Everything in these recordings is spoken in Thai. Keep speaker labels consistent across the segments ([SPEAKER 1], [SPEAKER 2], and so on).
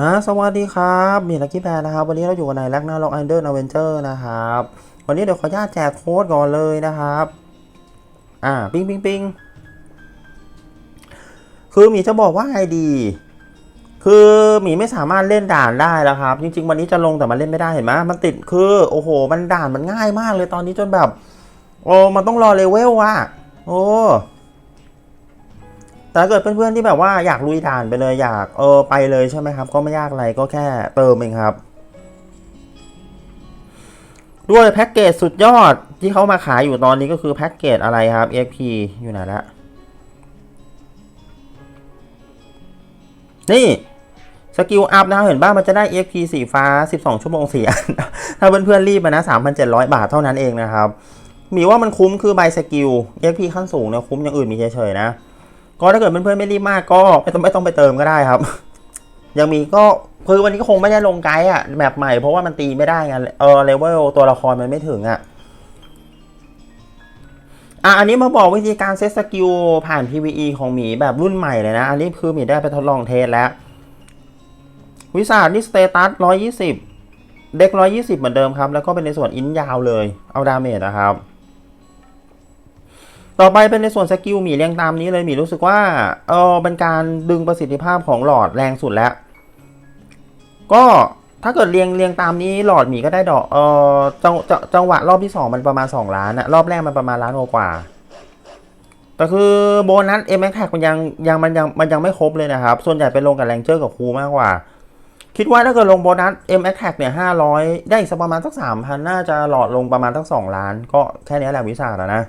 [SPEAKER 1] ฮะสวัสดีครับ มีลักกี้แบร์นะครับ วันนี้เราอยู่ในแลกนาล็อกอันเดอร์นเวนเจอร์นะครับ วันนี้เดี๋ยวขออนุญาตแจกโค้ดก่อนเลยนะครับ อ่า ปิงปิงปิงคือมีจะบอกว่าไงดี คือหมีไม่สามารถเล่นด่านได้แล้วครับ จริง ๆ วันนี้จะลงแต่มันเล่นไม่ได้เห็นไหมมันติดคือโอ้โห มันด่านมันง่ายมากเลยตอนนี้จนแบบ โอ้มันต้องรอเลเวลอะโอ้ แต่ถ้าเกิดเพื่อนๆที่แบบว่าอยากลุยด่านไปเลยอยากเออไปเลยใช่ไหมครับ ก็ไม่ยากอะไรก็แค่เติมเองครับ ด้วยแพ็กเกจสุดยอดที่เขามาขายอยู่ตอนนี้ก็คือแพ็กเกจอะไรครับ EXP อยู่ไหนละนี่สกิลอัพนะเห็นบ้างมันจะได้ EXP สีฟ้า 12 ชั่วโมงสี่อัน ถ้าเพื่อนๆรีบมานะ 3,700 บาทเท่านั้นเองนะครับ มีว่ามันคุ้มคือใบสกิล EXP ขั้นสูงเนี่ยคุ้มอย่างอื่นมีเฉยๆนะ ก็ถ้าเกิดเพื่อนๆไม่รีบมากก็ไม่ต้องไม่ต้องไปเติมก็ได้ครับ ยังมีก็คือวันนี้ก็คงไม่ได้ลงไกด์อะแบบใหม่เพราะว่ามันตีไม่ได้ไงเออเลเวลตัวละครมันไม่ถึงอะอะอันนี้มาบอกวิธีการเซตสกิลผ่าน PVE ของหมีแบบรุ่นใหม่เลยนะ อันนี้คือหมีได้ไปทดลองเทสแล้ว วิสาดนี่สเตตัส120เด็ก120เหมือนเดิมครับ แล้วก็เป็นในส่วนอินยาวเลย เอาดาเมจนะครับ ต่อไปเป็นในส่วนสกิลหมีเรียงตามนี้เลยหมีรู้สึกว่าเออเป็นการดึงประสิทธิภาพของหลอดแรงสุดแล้ว ก็ถ้าเกิดเรียงเรียงตามนี้หลอดหมีก็ได้ดอกเออจังจังจังหวะรอบที่ 2 มันประมาณ 2 ล้านอะรอบแรกมันประมาณล้านกว่าแต่คือโบนัสเอ็มแท็กมันยังยังมันยังมันยังไม่ครบเลยนะครับ ส่วนใหญ่ไปลงกับแรงเจอร์กับครูมากกว่า คิดว่าถ้าเกิดลงโบนัส M a t t a c เนี่ยห้าร้อยได้อีกสักประมาณสักสามพันน่าจะหลอดลงประมาณสักสองล้าน ก็แค่นี้แหละวิสาแล้วนะ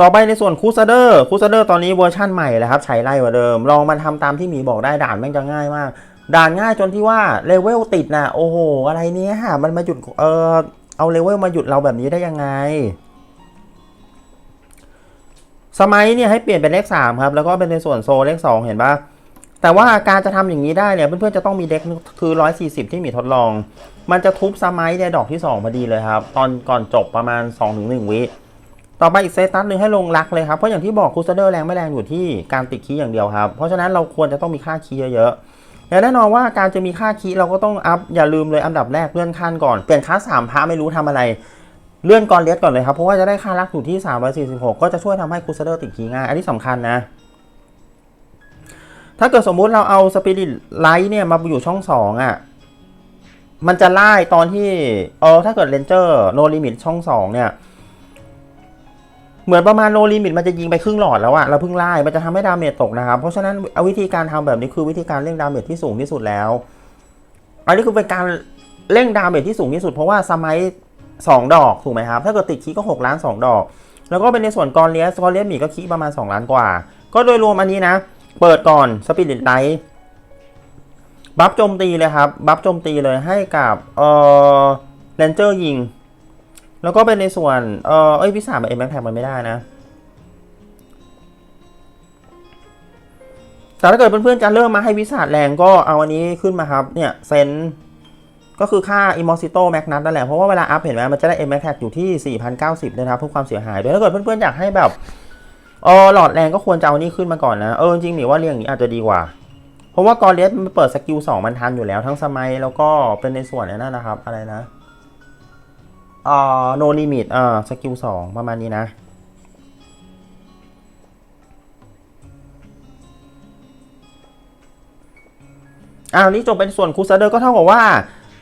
[SPEAKER 1] ต่อไปในส่วนคูซ a เดอร์คูซ a เดอร์ตอนนี้เวอร์ชั่นใหม่แล้วครับ ใช้ไล่กว่าเดิม ลองมาทำตามที่หมีบอกได้ด่านแม่งจะง่ายมาก ด่านง่ายจนที่ว่าเลเวลติดนะโอ้โห อะไรเนี้ยมันมาหยุดเออเอาเลเวลมาหยุดเราแบบนี้ได้ยังไง สมัยเนี่ยให้เปลี่ยนเป็นเลข3ครับ แล้วก็เป็นในส่วนโซเลข 2 เห็นปะแต่ว่าการจะทำอย่างนี้ได้เนี่ยเพื่อนๆจะต้องมีเด็กคือ 140 ที่มีทดลอง มันจะทุบสมัยในดอกที่ 2 พอดีเลยครับ ตอนก่อนจบประมาณ 2-1 วิ ต่อไปอีกเซตัสหนึ่งให้ลงรักเลยครับ เพราะอย่างที่บอกคูสเดอร์แรงไม่แรงอยู่ที่การติดคีย์อย่างเดียวครับ เพราะฉะนั้นเราควรจะต้องมีค่าคีย์เยอะๆและแน่นอนว่าการจะมีค่าคีย์เราก็ต้องอัพอย่าลืมเลยอันดับแรกเลื่อนขั้นก่อน เปลี่ยนค่าสามพระไม่รู้ทำอะไรเลื่อนกรเลสก่อนเลยครับ เพราะว่าจะได้ค่ารักอยู่ที่346 ก็จะช่วยทำให้คูสเดอร์ติดคีย์ง่าย อันนี้สำคัญนะ ถ้าเกิดสมมุติเราเอาสปิริตไลท์เนี่ยมาอยู่ช่องสองอะมันจะไล่ตอนที่เออถ้าเกิดเลนเจอร์โนลิมิตช่องสองเนี่ย เหมือนประมาณโนลิมิตมันจะยิงไปครึ่งหลอดแล้วอะเราเพิ่งไล่มันจะทำให้ดาเมจตกนะครับ เพราะฉะนั้นเอาวิธีการทำแบบนี้คือวิธีการเร่งดาเมจที่สูงที่สุดแล้ว อันนี้คือเป็นการเร่งดาเมจที่สูงที่สุด เพราะว่าสมัยสองดอกถูกไหมครับ ถ้าเกิดติดคีก็ 6 ล้าน 2 ดอก แล้วก็เป็นในส่วนกรเลียสกรเลียสหมีก็คีประมาณ 2 ล้านกว่า ก็โดยรวมอันนี้นะ เปิดก่อนสปิริตไลท์บัฟโจมตีเลยครับ บัฟโจมตีเลยให้กับเอ่อเรนเจอร์ยิง แล้วก็เป็นในส่วนเออเอ้ยพิสามเอ็มแท็กมันไม่ได้นะ แต่ถ้าเกิดเพื่อนๆจะเริ่มมาให้วิสาดแรงก็เอาอันนี้ขึ้นมาครับ เนี่ยเซนก็คือค่า i m o s i t o Max นัดนั่นแหละ เพราะว่าเวลาอัพเห็นไหมมันจะได้ M Max Tag อยู่ที่ 4,090นะครับเพื่อความเสียหายด้วยถ้าเกิดเพื่อนๆ อยากให้แบบเออหลอดแรงก็ควรจะเอานี่ขึ้นมาก่อนนะ เออจริงๆหมีว่าเรียงอย่างนี้อาจจะดีกว่า เพราะว่ากอเลสมันเปิดสกิล2มันทันอยู่แล้วทั้งสมัยแล้วก็เป็นในส่วนนั้นนะครับ อะไรนะ อ่า no limit อ่าสกิล2ประมาณนี้นะ อ้าวนี่จบเป็นส่วนคูซเดอร์ก็เท่ากับว่า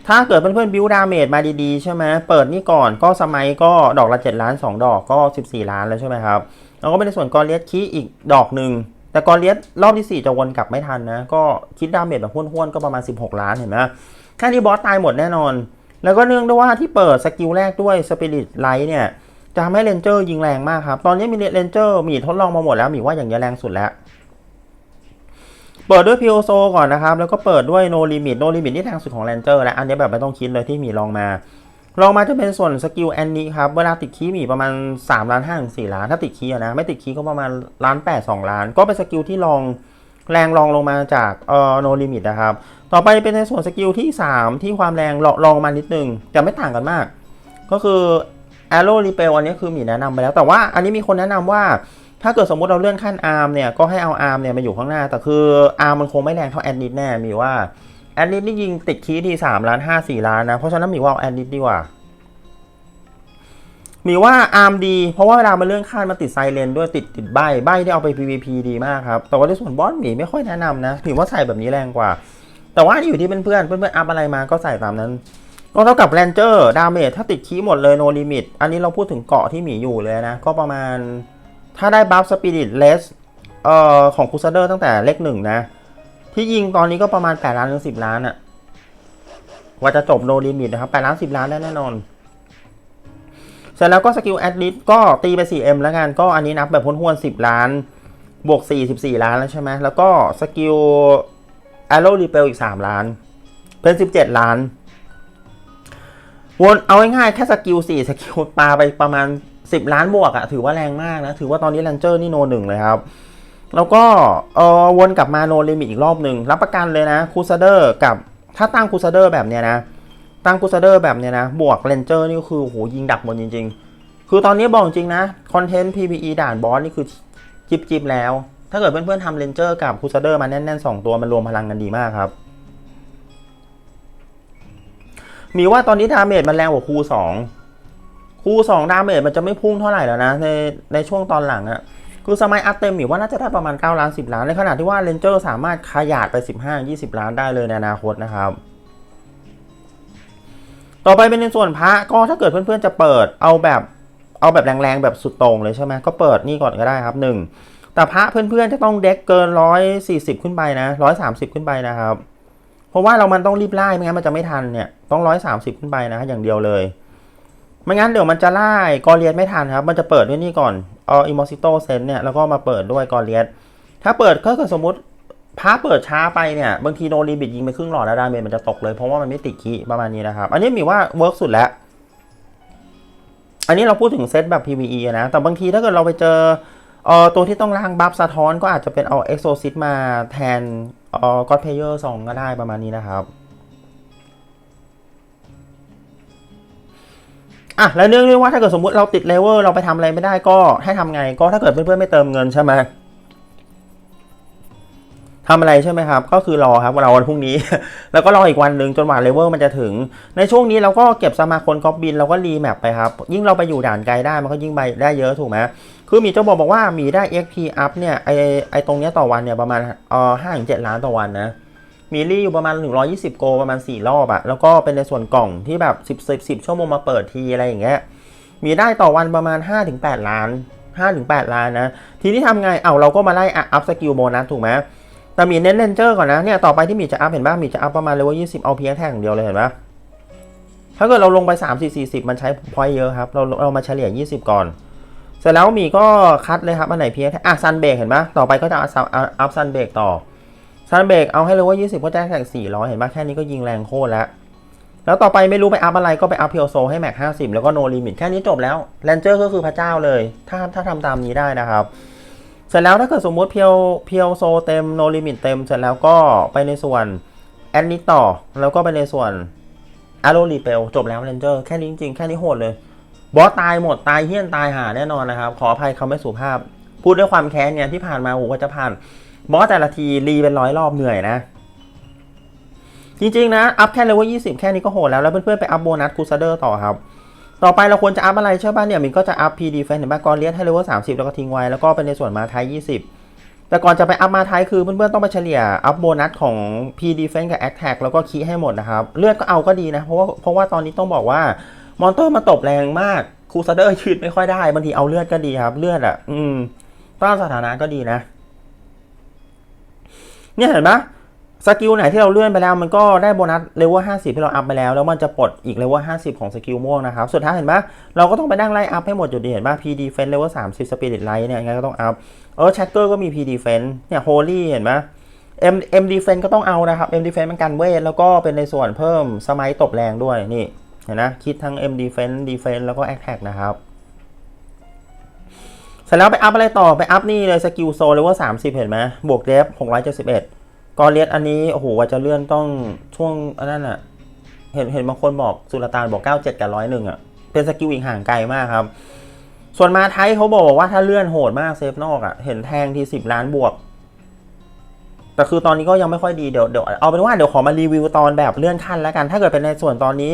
[SPEAKER 1] ถ้าเกิดเพื่อนๆบิวดาเมจมาดีๆ ใช่ไหมเปิดนี่ก่อนก็สมัยก็ดอกละ 7 ล้าน 2 ดอกก็ 14 ล้านแล้วใช่ไหมครับ แล้วก็เป็นในส่วนกอเลียสคีอีกดอกหนึ่งแต่กอเลียสรอบที่ 4 จะวนกลับไม่ทันนะ ก็คิดดาเมจแบบห้วนๆก็ประมาณ 16 ล้านเห็นไหมแค่นี้บอสตายหมดแน่นอน แล้วก็เนื่องด้วยว่าที่เปิดสกิลแรกด้วยสปิริตไลท์เนี่ยจะทำให้เรนเจอร์ยิงแรงมากครับ ตอนนี้มีเรนเจอร์มีทดลองมาหมดแล้วมีว่าอย่างนี้ยแรงสุดแล้ว เปิดด้วย p ิโอโซก่อนนะครับ แล้วก็เปิดด้วย no limit no limit นี่ทางสุดของ Ranger และอันนี้แบบไม่ต้องคิดเลยที่มีลองมาลองมาจะเป็นส่วนสกิลแอนนี้ครับ เวลาติดคีมีประมาณ3ล้าน5ถึง4ล้าน ถ้าติดคีนะ ไม่ติดคีก็ประมาณล้าน8 2ล้าน ก็เป็นสกิลที่ลอง แรงลองลงมาจากเอ่อ no limit นะครับ ต่อไปเป็นในส่วนสกิลที่ 3 ที่ความแรงลองลงมานิดนึงแต่ไม่ต่างกันมาก ก็คือ arrow repel อันนี้คือมีแนะนำไปแล้ว แต่ว่าอันนี้มีคนแนะนำว่า ถ้าเกิดสมมติเราเลื่อนขั้นอาร์มเนี่ย ก็ให้เอาอาร์มเนี่ยมาอยู่ข้างหน้า แต่คืออาร์มมันคงไม่แรงเท่าแอนนิดแน่มีว่าแอนนิดนี่ยิงติดคีทีสามล้านห้าสี่ล้านนะ เพราะฉะนั้นมีว่าเอาแอนนิดดีกว่า มีว่าอาร์มดี เพราะว่าเวลามันเลื่อนขั้นมันติดไซเรนด้วยติดติดใบใบที่เอาไป PVP ดีมากครับ แต่ว่าในส่วนบอสหมีไม่ค่อยแนะนำนะถือว่าใส่แบบนี้แรงกว่า แต่ว่าอยู่ที่เพื่อนๆเพื่อนๆอัพอะไรมาก็ใส่ตามนั้นก็เท่ากับแรนเจอร์ดาเมจถ้าติดคีหมดเลยโนลิมิตอันนี้เราพูดถึงเกาะที่หมีอยู่เลยนะ ก็ประมาณถ้าได้บัฟสปิริตเลสเอ่อของคูซาเดอร์ตั้งแต่เลขหนึ่งนะ ที่ยิงตอนนี้ก็ประมาณ 8 ล้านถึง10 ล้านอะว่าจะจบโนลิมิตนะครับ8ล้าน 10 ล้านได้แน่นอน เสร็จแล้วก็สกิลแอดลิสก็ตีไป 4M แล้วกันก็อันนี้นับแบบพ้นๆ10 ล้าน บวก4 14ล้านแล้วใช่ไหมแล้วก็สกิลแอโรรีเปลอีก 3 ล้าน เป็น 17 ล้าน วนเอาง่ายๆแค่สกิล4สกิลปาไปประมาณ 10 ล้านบวกอะถือว่าแรงมากนะ ถือว่าตอนนี้ r รนเจอร์นี่โนหนึ่งเลยครับ แล้วก็เออวนกลับมาโนลิมิตอีกรอบหนึ่งรับประกันเลยนะคูซาเดอร์กับถ้าตั้งคูซาเดอร์แบบเนี้ยนะ ตั้งคูซาเดอร์แบบเนี้ยนะ บวก r รนเจอร์นี่ก็คือโหยิงดักหมดจริง ๆ คือตอนนี้บอกจริงนะ คอนเทนต์ PVE ด่านบอสนี่คือจิบจิบแล้ว ถ้าเกิดเพื่อนๆทำเรนเจอร์กับคูซาเดอร์มาแน่นๆ 2 ตัวมันรวมพลังกันดีมากครับ มีว่าตอนนี้ดาเมจมันแรงกว่าคูสองคูสองดาเมจมันจะไม่พุ่งเท่าไหร่แล้วนะ ในในช่วงตอนหลังอะคือสมัยอัพเต็มหมีว่าน่าจะได้ประมาณ9ล้าน10 ล้าน ในขณะที่ว่าเรนเจอร์สามารถขยาดไป 15 20 ล้านได้เลยในอนาคตนะครับ ต่อไปเป็นในส่วนพระก็ถ้าเกิดเพื่อนๆจะเปิดเอาแบบเอาแบบแรงๆแบบสุดต่งเลยใช่ไหมก็เปิดนี่ก่อนก็ได้ครับหนึ่งแต่พระเพื่อนๆจะต้องเด็กเกิน 140 ขึ้นไปนะ130 ขึ้นไปนะครับ เพราะว่าเรามันต้องรีบไล่ไม่งั้นมันจะไม่ทันเนี่ยต้อง 130 ขึ้นไปนะอย่างเดียวเลยไม่งั้นเดี๋ยวมันจะไล่กอเลียสไม่ทันครับ มันจะเปิดด้วยนี่ก่อนเอาอิมอสิโตเซนเนี่ยแล้วก็มาเปิดด้วยกอเลียสถ้าเปิดก็คือสมมติ พระเปิดช้าไปเนี่ย บางทีโนรีบิดยิงไปครึ่งหลอดแล้วดาเมจมันจะตกเลย เพราะว่ามันไม่ติดคีประมาณนี้นะครับ อันนี้มีว่าเวิร์กสุดแล้ว อันนี้เราพูดถึงเซตแบบ PVE นะ แต่บางทีถ้าเกิดเราไปเจอเอ่อตัวที่ต้องล่างบัฟสะท้อนก็อาจจะเป็นเอาเอ็กโซซิตมาแทนเอ่อก็อดเพเยอร์สองก็ได้ประมาณนี้นะครับอะแล้วเนื่องด้วยว่าถ้าเกิดสมมุติเราติดเลเวลเราไปทำอะไรไม่ได้ก็ให้ทำไงก็ถ้าเกิดเพื่อนๆไม่เติมเงินใช่ไหม ทำอะไรใช่ไหมครับ ก็คือรอครับเราวันพรุ่งนี้ แล้วก็รออีกวันหนึ่งจนกว่าเลเวลมันจะถึง ในช่วงนี้เราก็เก็บสมาคมกอบบินเราก็รีแมปไปครับ ยิ่งเราไปอยู่ด่านไกลได้มันก็ยิ่งไปได้เยอะถูกไหมคือมีเจ้าบอกบอกว่ามีได้ XP up เนี่ยไอไอตรงเนี้ยต่อวันเนี่ยประมาณเอ่อห้าถึงเจ็ดล้านต่อวันนะมีรีอยู่ประมาณ 120 โกประมาณ 4 รอบอะแล้วก็เป็นในส่วนกล่องที่แบบ 10 10 10ชั่วโมงมาเปิดทีอะไรอย่างเงี้ยมีได้ต่อวันประมาณ 5-8 ล้าน 5-8 ล้านนะ ทีนี้ทำไง เอาเราก็มาไล่อัพสกิลโบนัสถูกไหม แต่มีเน้นเลนเจอร์ก่อนนะเนี่ยต่อไปที่มีจะอัพเห็นป่ะมีจะอัพประมาณเลเวล20เอาเพียงแท่งเดียวเลยเห็นป่ะถ้าเกิดเราลงไป30 40 มันใช้พอยเยอะครับ เราเรามาเฉลี่ย 20 ก่อน เสร็จแล้วมีก็คัดเลยครับ อันไหนเพียงแท่งอะซันเบรกเห็นป่ะต่อไปก็จะเอาอัพซันเบรกต่อซันเบรกเอาให้เลยว่า 20 ก็ได้แข่ง400 เห็นปะแค่นี้ก็ยิงแรงโคตรแล้ว แล้วต่อไปไม่รู้ไปอัพอะไรก็ไปอัพเพียวโซให้แม็ก50 แล้วก็โนลิมิตแค่นี้จบแล้วแรนเจอร์ก็คือพระเจ้าเลย ถ้าถ้าทำตามนี้ได้นะครับ เสร็จแล้วถ้าเกิดสมมติเพียวเพียวโซเต็มโนลิมิตเต็ม เสร็จแล้วก็ไปในส่วนแอนนิต่อ แล้วก็ไปในส่วนอารโรรีเปลจบแล้วแรนเจอร์แค่นี้จริงๆ แค่นี้โหดเลย บอสตายหมดตายเฮี้ยนตายหาแน่นอนนะครับ ขออภัยคำไม่สุภาพ พูดด้วยความแค้นเนี่ยที่ผ่านมาโอ้โหก็จะผ่าน บอสแต่ละทีรีเป็นร้อยรอบเหนื่อยนะ จริงๆนะ อัพแค่เลเวล20แค่นี้ก็โหดแล้ว แล้วเพื่อนๆไปอัพโบนัสคูซาเดอร์ต่อครับ ต่อไปเราควรจะอัพอะไรใช่ป่ะเนี่ยมินก็จะอัพ PD แฟนเห็นป่ะกอนเลียสให้เลเวล30 แล้วก็ทิ้งไว้ แล้วก็เป็นในส่วนมาไทย 20 แต่ก่อนจะไปอัพมาไทยคือเพื่อนๆต้องไปเฉลี่ยอัพโบนัสของ PD แฟนกับ Attack แล้วก็คีให้หมดนะครับ เลือดก็เอาก็ดีนะ เพราะว่าเพราะว่าตอนนี้ต้องบอกว่ามอนเตอร์มาตบแรงมากคูซาเดอร์ยืดไม่ค่อยได้บางทีเอาเลือดก็ดีครับ เลือดอะ อืมต้านสถานะก็ดีนะ เนี่ยเห็นปะ สกิลไหนที่เราเลื่อนไปแล้วมันก็ได้โบนัสเลเวล50 ที่เราอัพไปแล้ว แล้วมันจะปลดอีกเลเวล50 ของสกิลม่วงนะครับ สุดท้ายเห็นปะเราก็ต้องไปนั่งไล่อัพให้หมดอยู่ดีเห็นปะ PD Defense เลเวล30 Spirit Light เนี่ยยังไงก็ต้องอัพ เออแชกเกอร์ก็มี PD Defense เนี่ย Holy เห็นปะ M M defense ก็ต้องเอานะครับ M defense มันกันเวท แล้วก็เป็นในส่วนเพิ่มสมัยตบแรงด้วยนี่เห็นนะคิดทั้ง M defense defense แล้วก็ attack นะครับเสร็จแล้วไปอัพอะไรต่อไปอัพนี่เลยสกิลโซเลเวลสามสิบเห็นไหมบวกเดฟห กอเลียสอันนี้โอ้โหว่าจะเลื่อนต้องช่วงอันนั้นอะ เห็นเห็นบางคนบอกสุลต่านบอกเก้าเจ็ดกับร้อยหนึ่งอะ เป็นสกิลอีกห่างไกลมากครับ ส่วนมาไทยเขาบอกว่าถ้าเลื่อนโหดมากเซฟนอกอะ เห็นแทงทีสิบล้านบวก แต่คือตอนนี้ก็ยังไม่ค่อยดีเดี๋ยวเดี๋ยวเอาเป็นว่าเดี๋ยวขอมารีวิวตอนแบบเลื่อนขั้นแล้วกัน ถ้าเกิดเป็นในส่วนตอนนี้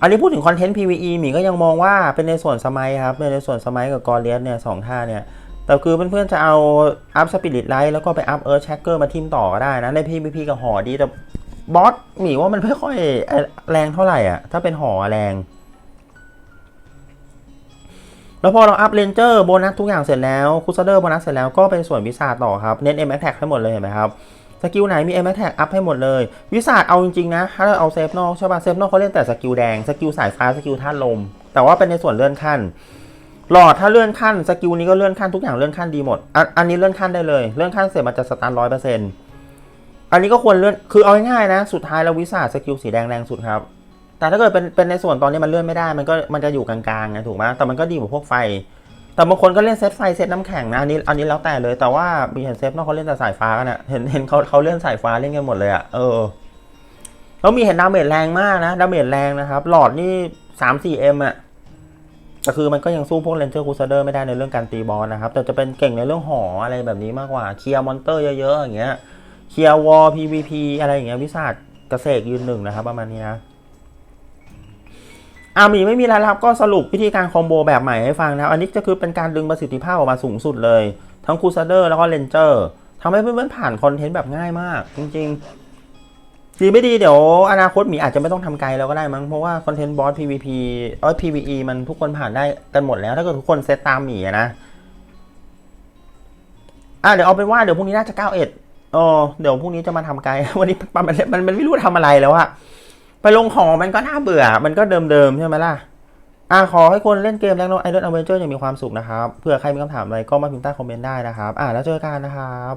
[SPEAKER 1] อันนี้พูดถึงคอนเทนต์ PVE หมีก็ยังมองว่าเป็นในส่วนสมัยครับเป็นในส่วนสมัยกับกอเลียสเนี่ยสองท่าเนี่ย แต่คือเพื่อนๆจะเอาอัพสปิริตไลท์แล้วก็ไปอัพเอิร์ธแชกเกอร์มาทิมต่อก็ได้นะใน PVP กับหอดีแต่บอสหมีว่ามันไม่ค่อยแรงเท่าไหร่อะ ถ้าเป็นหอแรง แล้วพอเราอัพเลนเจอร์โบนัสทุกอย่างเสร็จแล้วคูซเดอร์โบนัสเสร็จแล้วก็เป็นส่วนวิสาต่อครับเน้น M Attack ให้หมดเลยเห็นไหมครับสกิลไหนมี M Attack อัพให้หมดเลย วิสาเอาจริงๆนะ ถ้าเราเอาเซฟนอกใช่ป่ะเซฟนอกเขาเล่นแต่สกิลแดงสกิลสายฟ้าสกิลธาตุลม แต่ว่าเป็นในส่วนเลื่อนขั้น หลอดถ้าเลื่อนขั้นสกิลนี้ก็เลื่อนขั้นทุกอย่างเลื่อนขั้นดีหมดอันอันนี้เลื่อนขั้นได้เลยเลื่อนขั้นเสร็จมันจะสตาร์ทร้อยเปอร์เซ็นต์อันนี้ก็ควรเลื่อนคือเอาง่ายๆนะ สุดท้ายแล้ววิสาสกิลสีแดงแรงสุดครับ แต่ถ้าเกิดเป็นเป็นในส่วนตอนนี้มันเลื่อนไม่ได้มันก็มันจะอยู่กลางๆไงถูกไหมแต่มันก็ดีกว่าพวกไฟ แต่บางคนก็เล่นเซตไฟเซตน้ำแข็งนะอันนี้อันนี้แล้วแต่เลยแต่ว่ามีเห็นเซฟนอกเขาเล่นแต่สายฟ้ากันอะเห็นเห็นเขาเขาเล่นสายฟ้าเล่นกันหมดเลยอะเออแล้วมีเห็นดาเมจแรงมากนะดาเมจแรงนะครับหลอดนี่สามสี่เอ็มอะ แต่คือมันก็ยังสู้พวกเลนเจอร์คูซเดอร์ไม่ได้ในเรื่องการตีบอลนะครับ แต่จะเป็นเก่งในเรื่องหออะไรแบบนี้มากกว่า เคลียร์มอนเตอร์เยอะๆอย่างเงี้ย เคลียร์วอล PVP อะไรอย่างเงี้ยวิสาดเกษตรยืนหนึ่งนะครับ ประมาณนี้นะอามีไม่มีแล้วครับก็สรุปวิธีการคอมโบแบบใหม่ให้ฟังนะอันนี้จะคือเป็นการดึงประสิทธิภาพออกมาสูงสุดเลย ทั้งคูซเดอร์แล้วก็เลนเจอร์ทำให้เพื่อนๆผ่านคอนเทนต์แบบง่ายมาก จริงๆ ดีไม่ดีเดี๋ยวอนาคตหมีอาจจะไม่ต้องทำไกลแล้วก็ได้มั้งเพราะว่าคอนเทนต์บอส PVP เอ้ย PVE มันทุกคนผ่านได้กันหมดแล้ว ถ้าเกิดทุกคนเซตตามหมีนะอะเดี๋ยวเอาเป็นว่าเดี๋ยวพรุ่งนี้น่าจะ91อ๋อเดี๋ยวพรุ่งนี้จะมาทำไกล วันนี้มันมันมันมันไม่รู้ทำอะไรแล้วอะไปลงหอมันก็น่าเบื่อ มันก็เดิมๆใช่ไหมล่ะอ่าขอให้คนเล่นเกมแรงโนไอรอนอเวนเจอร์อย่างมีความสุขนะครับเผื่อใครมีคำถามอะไรก็มาพิมพ์ใต้คอมเมนต์ได้นะครับ อ่าแล้วเจอกันนะครับ